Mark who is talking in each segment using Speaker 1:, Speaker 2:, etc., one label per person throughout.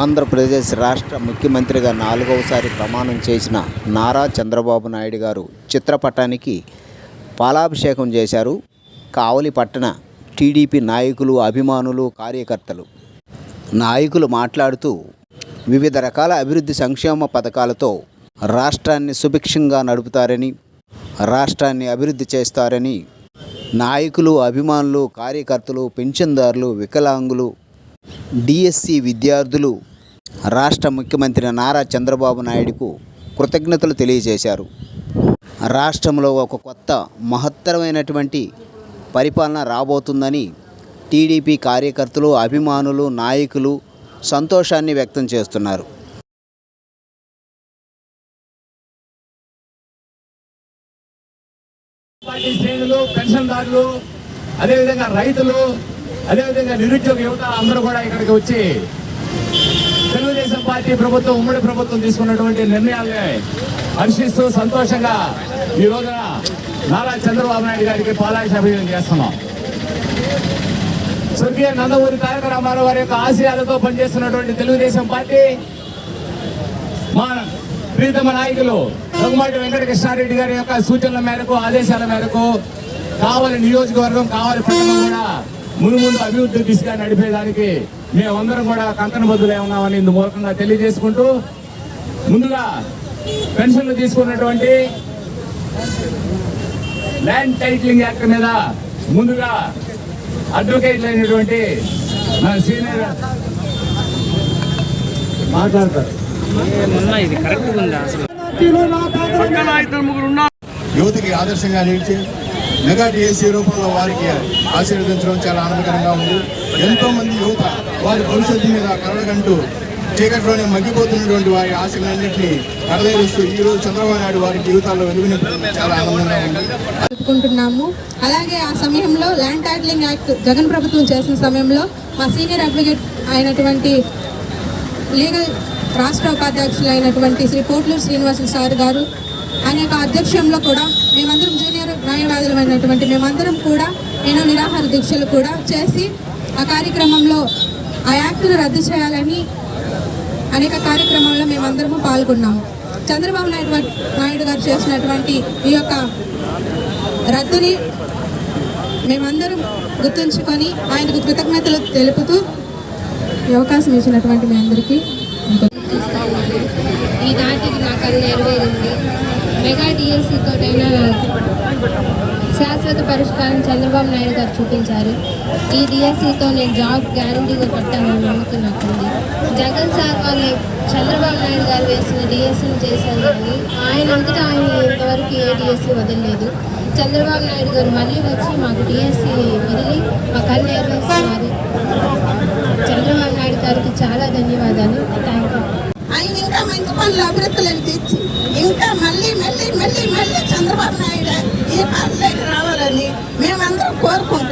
Speaker 1: ఆంధ్రప్రదేశ్ రాష్ట్ర ముఖ్యమంత్రిగా నాలుగవసారి ప్రమాణం చేసిన నారా చంద్రబాబు నాయుడు గారు చిత్రపటానికి పాలాభిషేకం చేశారు. కావలి పట్టణ టీడీపీ నాయకులు అభిమానులు కార్యకర్తలు. నాయకులు మాట్లాడుతూ వివిధ రకాల అభివృద్ధి సంక్షేమ పథకాలతో రాష్ట్రాన్ని సుభిక్షంగా నడుపుతారని రాష్ట్రాన్ని అభివృద్ధి చేస్తారని నాయకులు అభిమానులు కార్యకర్తలు పెన్షన్దారులు వికలాంగులు డిఎస్సి విద్యార్థులు రాష్ట్ర ముఖ్యమంత్రి నారా చంద్రబాబు నాయుడుకు కృతజ్ఞతలు తెలియజేశారు. రాష్ట్రంలో ఒక కొత్త మహత్తరమైనటువంటి పరిపాలన రాబోతుందని టీడీపీ కార్యకర్తలు అభిమానులు నాయకులు సంతోషాన్ని వ్యక్తం చేస్తున్నారు.
Speaker 2: పార్టీ శ్రేణులు పెన్షన్దారులు అదేవిధంగా రైతులు అదేవిధంగా నిరుద్యోగ యువత అందరూ కూడా ఇక్కడికి వచ్చి తెలుగుదేశం పార్టీ ప్రభుత్వం ఉమ్మడి ప్రభుత్వం తీసుకున్నటువంటి నిర్ణయాల్ని హర్షిస్తూ సంతోషంగా ఈ రోజున నారా చంద్రబాబు నాయుడు గారికి పాలాభిషేకం చేస్తున్నాం. స్వర్గీయ నందమూరి తారక రామారావు గారి యొక్క ఆశయాలతో పనిచేస్తున్నటువంటి తెలుగుదేశం పార్టీ మా ప్రీతమ నాయకులు రఘుమాటి వెంకట కృష్ణారెడ్డి గారి యొక్క సూచనల మేరకు ఆదేశాల మేరకు కావాలి నియోజకవర్గం కావాలి పట్టణం కూడా ముందు ముందు అభివృద్ధి దిశగా నడిపేదానికి మేమందరం కూడా కంకణ బద్దులే ఉన్నామని ఇందు మూలకంగా తెలియజేసుకుంటూ ముందుగా పెన్షన్లు తీసుకున్నటువంటి ల్యాండ్ టైటిలింగ్ యాక్ట్ మీద ముందుగా అడ్వకేట్లు అయినటువంటి మన సీనియర్ మాట్లాడతారు.
Speaker 3: ఏమన్నా ఇది కరెక్ట్ ఉందా అసలు
Speaker 4: యువతికి ఆదర్శంగా నిలిచి మెగా డిఎస్సీ రూపంలో వారికి ఆశీర్వదించడం చాలా ఆనందకరంగా ఉంది. ఎంతో మంది యువత వారి భవిష్యత్తు మీద కలగంటూ చీకట్లోనే మగ్గిపోతున్నటువంటి వారి ఆశలన్నింటినీ కడదేరుస్తూ ఈ రోజు చంద్రబాబు నాయుడు వారి జీవితాల్లో వెలుగుని చాలా ఆనందంగా ఉంది.
Speaker 5: జరుపుకుంటున్నాము అలాగే ఆ సమయంలో ల్యాండ్ టైటిలింగ్ యాక్ట్ జగన్ ప్రభుత్వం చేసిన సమయంలో మా సీనియర్ అడ్వకేట్ అయినటువంటి లీగల్ రాష్ట్ర ఉపాధ్యక్షులైనటువంటి శ్రీ పోట్లూరు శ్రీనివాసులు సార్ గారు ఆయన యొక్క అధ్యక్షంలో కూడా మేమందరం జూనియర్ న్యాయవాదులమైనటువంటి మేమందరం కూడా ఎన్నో నిరాహార దీక్షలు కూడా చేసి ఆ కార్యక్రమంలో ఆ యాక్టును రద్దు చేయాలని అనేక కార్యక్రమాల్లో మేమందరము పాల్గొన్నాము. చంద్రబాబు నాయుడు నాయుడు గారు చేసినటువంటి ఈ యొక్క రద్దుని మేమందరం గుర్తుంచుకొని ఆయనకు కృతజ్ఞతలు తెలుపుతూ ఈ అవకాశం ఇచ్చినటువంటి మీ అందరికీ.
Speaker 6: ఈ నాటికి నా కళ్ళు నెరవేరింది మెగా డిఎస్సి తోటైనా శాశ్వత పరిష్కారం చంద్రబాబు నాయుడు గారు చూపించారు. ఈ డిఎస్సితో నేను జాబ్ గ్యారంటీగా కొట్టానని నమ్మకం నాకుంది జగన్ సార్ వాళ్ళు చంద్రబాబు నాయుడు గారు వేసిన డిఎస్సీని చేశారు కానీ ఆయన అంతటా ఆయన ఇంతవరకు ఏ డిఎస్సి వదలలేదు. చంద్రబాబు నాయుడు గారు మళ్ళీ వచ్చి మాకు డిఎస్సీ వదిలి మా కళ్ళు నెరవేరుస్తున్నారు చంద్రబాబు నాయుడు గారికి చాలా ధన్యవాదాలు. థ్యాంక్ యూ
Speaker 7: ఆయన ఇంకా మంచి పనులు అభివృద్ధులను తెచ్చి ఇంకా మళ్ళీ మళ్ళీ మళ్ళీ మళ్ళీ చంద్రబాబు నాయుడు ఈ పనులకు రావాలని మేమందరం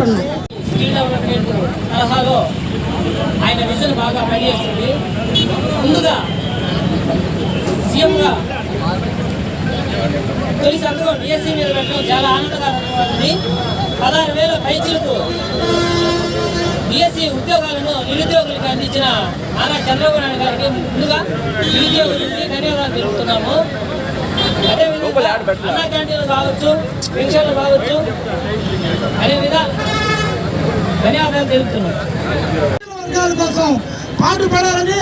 Speaker 7: కోరుకుంటున్నాం
Speaker 3: స్కిల్ డెవలప్మెంట్ తరహాలో ఆయన విజన్ బాగా పనిచేస్తుంది. ముందుగా సీఎంగా తొలి సంతకం డిఎస్సీ మీద పెట్టడం చాలా ఆనందకరంగా ఉంది. పదహారు వేల పైచులకు డిఎస్సీ ఉద్యోగాలను నిరుద్యోగులకు అందించిన నారా చంద్రబాబు నాయుడు గారికి ముందుగా నిరుద్యోగులకి ధన్యవాదాలు తెలుపుతున్నాము. అదేవిధంగా అన్నా క్యాంటీన్లు కావచ్చు పెన్షన్లు కావచ్చు అనే విధాలు ధన్యవాదాలు తెలుపుతున్నాం.
Speaker 8: వర్గాల కోసం పాటుపడాలని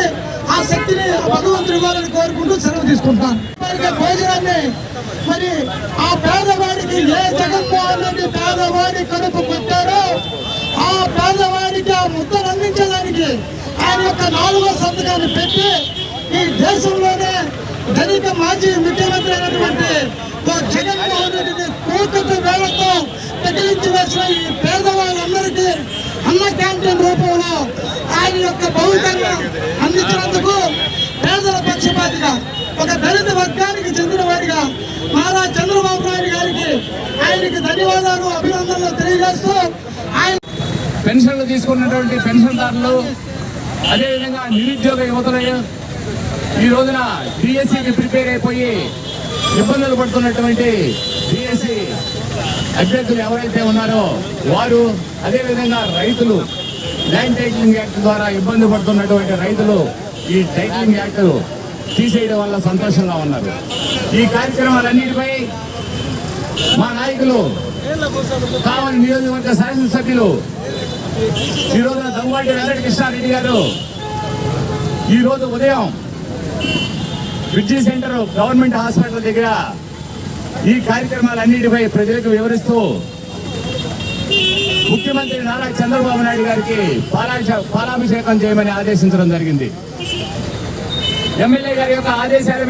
Speaker 8: ఆ శక్తిని భగవంతుడు ఇవ్వాలని కోరుకుంటూ సెలవు తీసుకుంటాను. వారికి భోజనాన్ని మరి ఆ పేదవాడికి ఏ జగన్మోహన్ రెడ్డి పేదవాడి కడుపు కొట్టారో ఆ పేదవాడికి ఆ ముద్దను అందించడానికి ఆయన యొక్క నాలుగో సంతకాన్ని పెట్టి ఈ దేశంలోనే ధనిక మాజీ ముఖ్యమంత్రి అయినటువంటి జగన్మోహన్ రెడ్డిని కూకటి వేళతో తగిలించి వేసిన ఈ పేదవాళ్ళందరికీ అన్న క్యాంటీన్ రూపంలో ఆయన యొక్క భవితను అందించినందుకు పేదల పక్షపాతిగా ఒక దళిత వర్గానికి చెందిన వాడిగా నారా చంద్రబాబు నాయుడు గారికి ఆయనకి ధన్యవాదాలు అభినందనలు తెలియజేస్తూ ఆయన
Speaker 2: పెన్షన్లు తీసుకున్నటువంటి పెన్షన్దారులు అదేవిధంగా నిరుద్యోగ యువతలు ఈ రోజున డిఎస్సికి ప్రిపేర్ అయిపోయి ఇబ్బందులు పడుతున్నటువంటి బిఎస్సి అభ్యర్థులు ఎవరైతే ఉన్నారో వారు అదేవిధంగా రైతులు ల్యాండ్ టైటిలింగ్ యాక్ట్ ద్వారా ఇబ్బంది పడుతున్నటువంటి రైతులు ఈ టైటిలింగ్ యాక్ట్ తీసేయడం వల్ల సంతోషంగా ఉన్నారు. ఈ కార్యక్రమాలన్నిటిపై మా నాయకులు కావలి నియోజకవర్గ శాసనసభ్యులు ఈ రోజున దమ్మాటి వెంకట కృష్ణారెడ్డి గారు ఈ రోజు ఉదయం బ్రిడ్జి సెంటర్ గవర్నమెంట్ హాస్పిటల్ దగ్గర ఈ కార్యక్రమాలన్నిటిపై ప్రజలకు వివరిస్తూ ముఖ్యమంత్రి నారా చంద్రబాబు నాయుడు గారికి పాలాభిషేకం చేయమని ఆదేశించడం జరిగింది. ఎమ్మెల్యే గారి యొక్క ఆదేశాల